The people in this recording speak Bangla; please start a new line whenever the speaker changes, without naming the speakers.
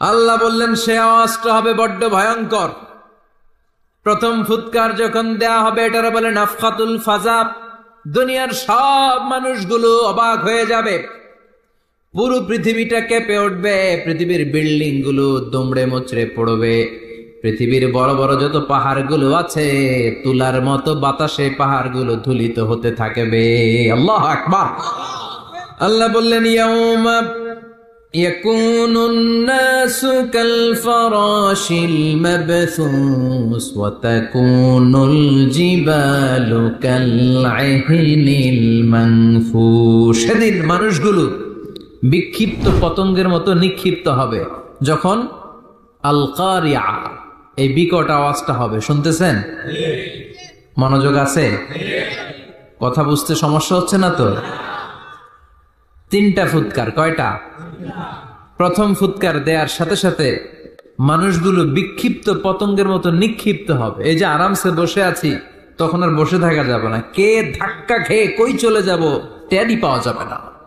আল্লাহ বললেন, সে আওয়াজটা হবে বড্ড ভয়ঙ্কর। প্রথম ফুৎকার যখন দেয়া হবে, এটার বলে নাফকাতুল ফাজাব, দুনিয়ার সব মানুষগুলো অবাক হয়ে যাবে। পুরো পৃথিবীটা কেঁপে উঠবে, পৃথিবীর বিল্ডিংগুলো দুমড়ে মুচড়ে পড়বে। পৃথিবীর বড় বড় যত পাহাড়গুলো আছে, তুলার মতো বাতাসে পাহাড়গুলো ধুলিত হতে থাকবে। আল্লাহ আকবার। আল্লাহ বললেন, ইয়াউমা يكون الناس كالفراش المبثوث وتكون الجبال كالعهن المنفوش সেদিন মানুষগুলো বিক্ষিপ্ত পতঙ্গের মতো নিক্ষিপ্ত হবে যখন আল কারিয়া এই বিকট আওয়াজটা হবে শুনতেছেন মনোযোগ আছে কথা বুঝতে সমস্যা হচ্ছে না তো তিনটা ফুৎকার, কয়টা? প্রথম ফুৎকার দেওয়ার সাথে সাথে মানুষগুলো বিক্ষিপ্ত পতঙ্গের মতো নিক্ষিপ্ত হবে। এই যে আরামসে বসে আছি, তখন আর বসে থাকা যাবে না। কে ধাক্কা খেয়ে কই চলে যাব? টেরই পাওয়া যাবে না।